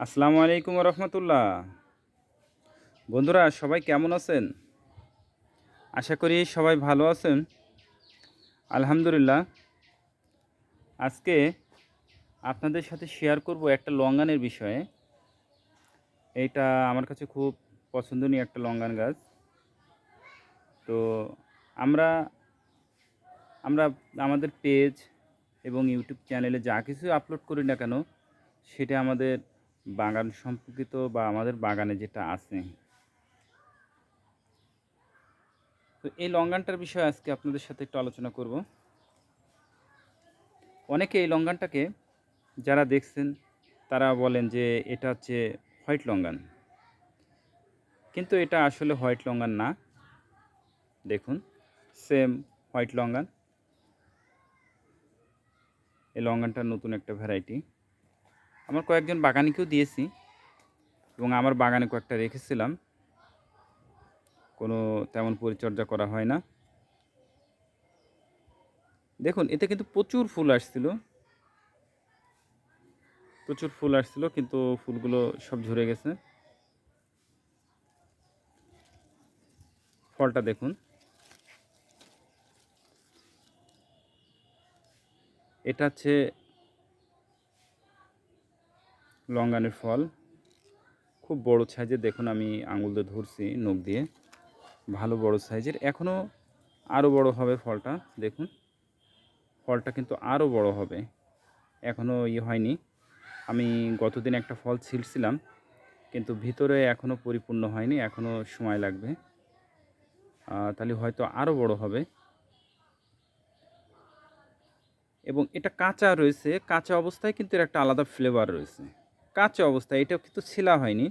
আসসালামু আলাইকুম রহমতুল্লাহ। বন্ধুরা, সবাই কেমন আছেন? আশা করি সবাই ভালো আছেন। আলহামদুলিল্লাহ। আজকে আপনাদের সাথে শেয়ার করব একটা লঙ্গানের বিষয়ে। এইটা আমার কাছে খুব পছন্দনীয় একটা লঙ্গান গাছ। তো আমরা আমরা আমাদের পেজ এবং ইউটিউব চ্যানেলে যা কিছু আপলোড করি না কেন, সেটা আমাদের বাগান সম্পর্কিত বা আমাদের বাগানে যেটা আছে। তো এই লঙ্গানটার বিষয়ে আজকে আপনাদের সাথে একটু আলোচনা করব। অনেকে এই লঙ্গানটাকে যারা দেখছেন, তারা বলেন যে এটা হচ্ছে হোয়াইট লঙ্গান কিন্তু এটা আসলে হোয়াইট লঙ্গান না। দেখুন, সেম হোয়াইট লঙ্গান এই লঙ্গানটা নতুন একটা ভ্যারাইটি। আমার কয়েকজন বাগানিকেও দিয়েছি এবং আমার বাগানে কয়েকটা রেখেছিলাম। কোনো তেমন পরিচর্যা করা হয় না। দেখুন, এতে কিন্তু প্রচুর ফুল আসছিল। প্রচুর ফুল আসছিল, কিন্তু ফুলগুলো সব ঝরে গেছে। ফলটা দেখুন। এটা হচ্ছে লঙ্গানের ফল। খুব বড় সাইজের, দেখুন আমি আঙুল দিয়ে ধরছি নখ দিয়ে। ভালো বড় সাইজের এখনও আরও বড় হবে ফলটা, দেখুন। ফলটা কিন্তু আরও বড় হবে এখনও ইয়ে হয়নি। আমি গতদিন একটা ফল ছিঁড়ছিলাম, কিন্তু ভিতরে এখনও পরিপূর্ণ হয়নি এখনও সময় লাগবে। তাহলে হয়তো আরও বড় হবে। এবং এটা কাঁচা রয়েছে, কাঁচা অবস্থায় কিন্তু এর একটা আলাদা ফ্লেভার রয়েছে। কাঁচা অবস্থায় এটাও কিন্তু ছিলা হয়নি।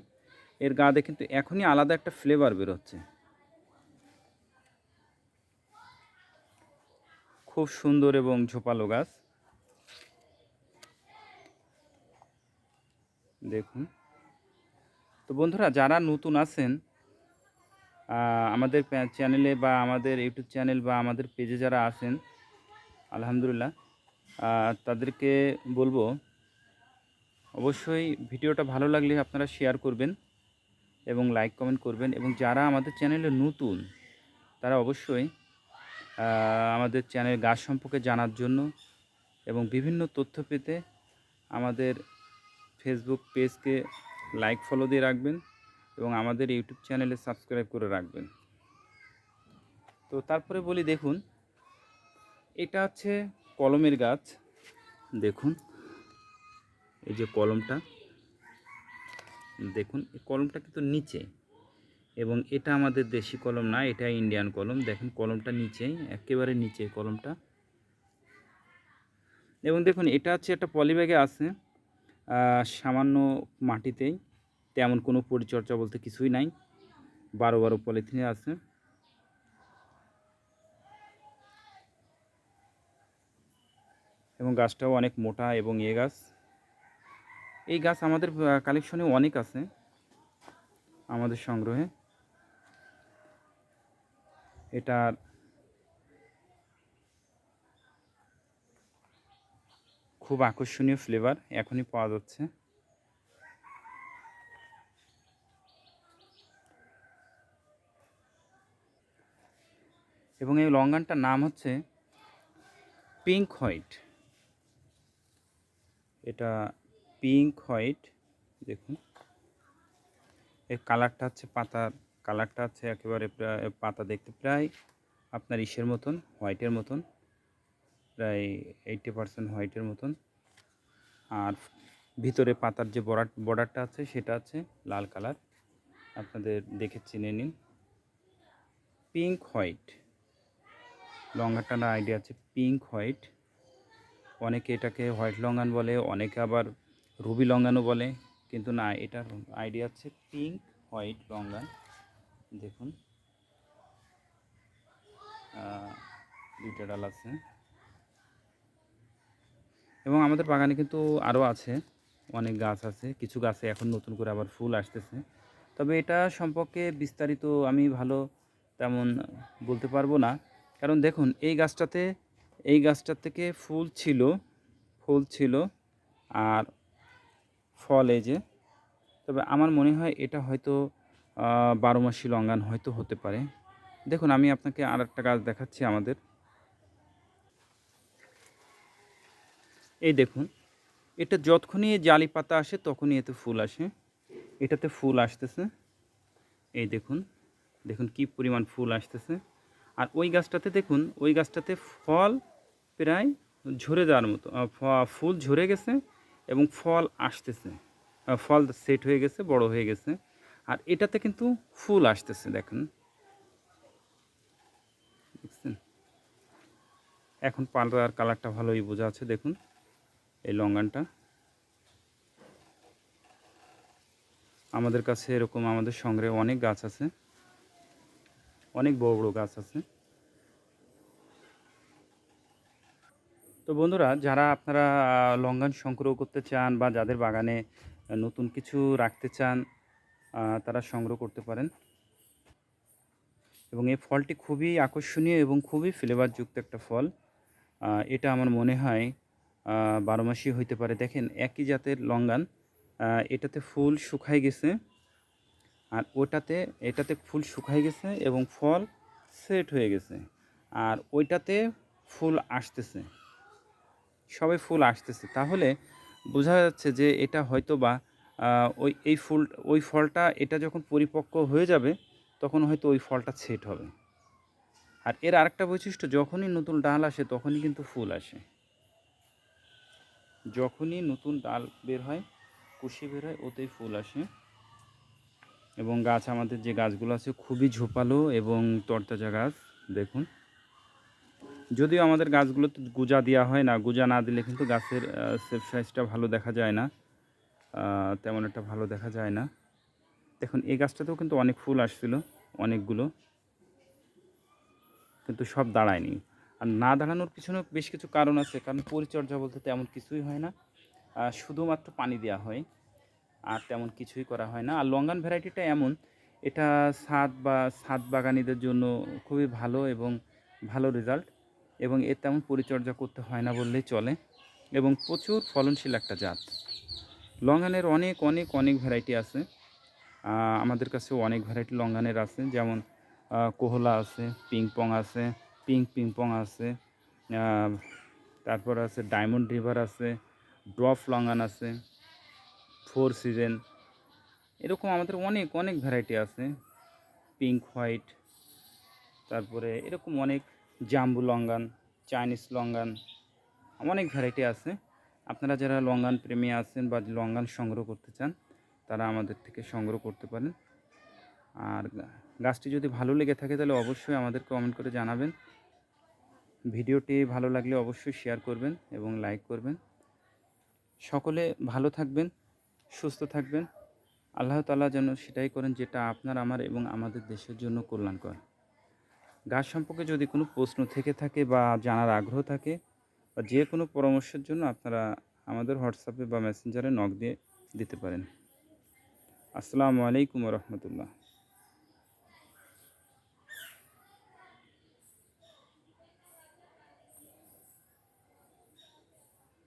এর গাদে কিন্তু এখনই আলাদা একটা ফ্লেভার বেরোচ্ছে। খুব সুন্দর এবং ঝোপালো গাছ। দেখুন। তো বন্ধুরা, যারা নতুন আছেন আমাদের চ্যানেলে বা আমাদের ইউটিউব চ্যানেল বা আমাদের পেজে যারা আছেন, আলহামদুলিল্লাহ তাদেরকে বলব অবশ্যই ভিডিওটা ভালো লাগলে আপনারা শেয়ার করবেন এবং লাইক কমেন্ট করবেন এবং যারা আমাদের চ্যানেলে নতুন, তারা অবশ্যই আমাদের চ্যানেল গাছ সম্পর্কে জানার জন্য এবং বিভিন্ন তথ্য পেতে আমাদের ফেসবুক পেজকে লাইক ফলো দিয়ে রাখবেন এবং আমাদের ইউটিউব চ্যানেলে সাবস্ক্রাইব করে রাখবেন। তো তারপরে বলি দেখুন, এটা হচ্ছে কলমের গাছ। দেখুন। এই যে কলমটা, দেখুন, এই কলমটা কিন্তু নিচে। এবং এটা আমাদের দেশি কলম না, এটা ইন্ডিয়ান কলম। দেখুন, কলমটা নিচেই একেবারে নিচে কলমটা। এবং দেখুন, এটা হচ্ছে একটা পলিব্যাগে আছে সামান্য মাটিতেই। তেমন কোনো পরিচর্যা বলতে কিছুই নাই। বারো বারো পলিথিনে আছে। এবং গাছটাও অনেক মোটা এবং এ গাছ। এই গাছ আমাদের কালেকশনে অনেক আছে আমাদের সংগ্রহে। এটার খুব আকর্ষণীয় ফ্লেভার এখনই পাওয়া যাচ্ছে। এবং এই লঙ্গানটার নাম হচ্ছে পিঙ্ক হোয়াইট। এটা পিঙ্ক হোয়াইট দেখুন। এর কালারটা হচ্ছে পাতার কালারটা হচ্ছে একেবারে পাতা দেখতে প্রায় আপনার ইসের মতন হোয়াইটের মতন, প্রায় এইটি পারসেন্ট হোয়াইটের মতন। আর ভিতরে পাতার যে বর্ডার বর্ডারটা আছে, সেটা আছে লাল কালার আপনাদের দেখে চিনে নিন। পিঙ্ক হোয়াইট লঙ্গাটার আইডিয়া আছে পিঙ্ক হোয়াইট অনেকে এটাকে হোয়াইট লঙ্গান বলে, অনেকে আবার রুবি লঙ্গানো বলে, কিন্তু না এটার আইডিয়া হচ্ছে পিঙ্ক হোয়াইট লঙ্গান। দেখুন। দুইটা ডাল আছে। এবং আমাদের বাগানে কিন্তু আরও আছে, অনেক গাছ আছে। কিছু গাছে এখন নতুন করে আবার ফুল আসতেছে। তবে এটা সম্পর্কে বিস্তারিত আমি ভালো তেমন বলতে পারব না। কারণ দেখুন, এই গাছটাতে, এই গাছটার থেকে ফুল ছিল ফুল ছিল, আর ফল এই যে। তবে আমার মনে হয় এটা হয়তো বারো মাসি লঙ্গান হয়তো হতে পারে। দেখুন, আমি আপনাকে আর একটা গাছ দেখাচ্ছি আমাদের। এই দেখুন, এটা যতক্ষণই জালি পাতা আসে তখনই এতে ফুল আসে। এটাতে ফুল আসতেছে। এই দেখুন দেখুন কি পরিমাণ ফুল আসতেছে। আর ওই গাছটাতে দেখুন, ওই গাছটাতে ফল প্রায় ঝরে যাওয়ার মতো ফুল ঝরে গেছে। এবং ফল আসতেছে। ফল সেট হয়ে গেছে, বড় হয়ে গেছে। আর এটাতে কিন্তু ফুল আসতেছে, দেখেন। দেখছেন? এখন পাতার কালারটা ভালোই বোঝা আছে, দেখুন। এই লঙ্গানটা। আমাদের কাছে এরকম আমাদের সংগ্রহে অনেক গাছ আছে। অনেক বড় বড় গাছ আছে। তো বন্ধুরা, যারা আপনারা লঙ্গান সংগ্রহ করতে চান বা যাদের বাগানে নতুন কিছু রাখতে চান তারা সংগ্রহ করতে পারেন। এবং এই ফলটি খুবই আকর্ষণীয় এবং খুবই ফ্লেভারযুক্ত একটা ফল। এটা আমার মনে হয় বারো মাসই হইতে পারে। দেখেন, একই জাতের লঙ্গান এটাতে ফুল শুকাই গেছে আর ওটাতে, এটাতে ফুল শুকাই গেছে এবং ফল সেট হয়ে গেছে। আর ওইটাতে ফুল আসতেছে। সবে ফুল আসতেছে। তাহলে বোঝা যাচ্ছে যে এটা হয়তো বা ওই, এই ফুল, ওই ফলটা এটা যখন পরিপক্ক হয়ে যাবে, তখন হয়তো ওই ফলটা সেট হবে। আর এর আরেকটা বৈশিষ্ট্য, যখনই নতুন ডাল আসে, তখনই কিন্তু ফুল আসে। যখনই নতুন ডাল বের হয়, কুশি বের হয়, ওতেই ফুল আসে। এবং গাছ, আমাদের যে গাছগুলো আছে, খুবই ঝোপালো এবং তরতাজা গাছ, দেখুন। যদিও আমাদের গাছগুলোতে গুজা দেওয়া হয় না, গুজা না দিলে কিন্তু গাছের সেফ সাইজটা ভালো দেখা যায় না তেমন একটা ভালো দেখা যায় না। দেখুন, এই গাছটাতেও কিন্তু অনেক ফুল আসছিল, অনেকগুলো, কিন্তু সব দাঁড়ায়নি। আর না দাঁড়ানোর পিছনে বেশ কিছু কারণ আছে, কারণ পরিচর্যা বলতে তেমন কিছুই হয় না শুধুমাত্র পানি দেওয়া হয়, আর তেমন কিছুই করা হয় না। আর লঙ্গান ভ্যারাইটিটা এমন, এটা ছাদ বা ছাদ বাগানিদের জন্য খুবই ভালো এবং ভালো রেজাল্ট এবং এর তেমন পরিচর্যা করতে হয় না বললেই চলে। এবং প্রচুর ফলনশীল একটা জাত। লঙ্গানের অনেক অনেক অনেক ভ্যারাইটি আছে। আমাদের কাছেও অনেক ভ্যারাইটি লঙ্গানের আছে। যেমন কোহলা আছে, পিংপং আছে পিঙ্ক পিংপং আছে তারপর আছে ডায়মন্ড রিভার আছে ড্রপ লঙ্গান আছে, ফোর সিজন। এরকম আমাদের অনেক অনেক ভ্যারাইটি আছে। পিঙ্ক, হোয়াইট, তারপরে এরকম অনেক জাম্বু লঙ্গান, চাইনিজ লঙ্গান, অনেক ভ্যারাইটি আছে। আপনারা যারা লঙ্গান প্রেমী আছেন বা লঙ্গান সংগ্রহ করতে চান, তারা আমাদের থেকে সংগ্রহ করতে পারেন। আর গাছটি যদি ভালো লেগে থাকে তাহলে অবশ্যই আমাদের কমেন্ট করে জানাবেন। ভিডিওটি ভালো লাগলে অবশ্যই শেয়ার করবেন এবং লাইক করবেন। সকলে ভালো থাকবেন, সুস্থ থাকবেন। আল্লাহ তালা যেন সেটাই করেন যেটা আপনার, আমার এবং আমাদের দেশের জন্য কল্যাণকর। গাছ সম্পর্কে যদি কোনো প্রশ্ন থেকে থাকে বা জানার আগ্রহ থাকে বা যে কোনো পরামর্শের জন্য আপনারা আমাদের হোয়াটসঅ্যাপে বা মেসেঞ্জারে নক দিয়ে দিতে পারেন। আসসালামু আলাইকুম রহমতুল্লাহ।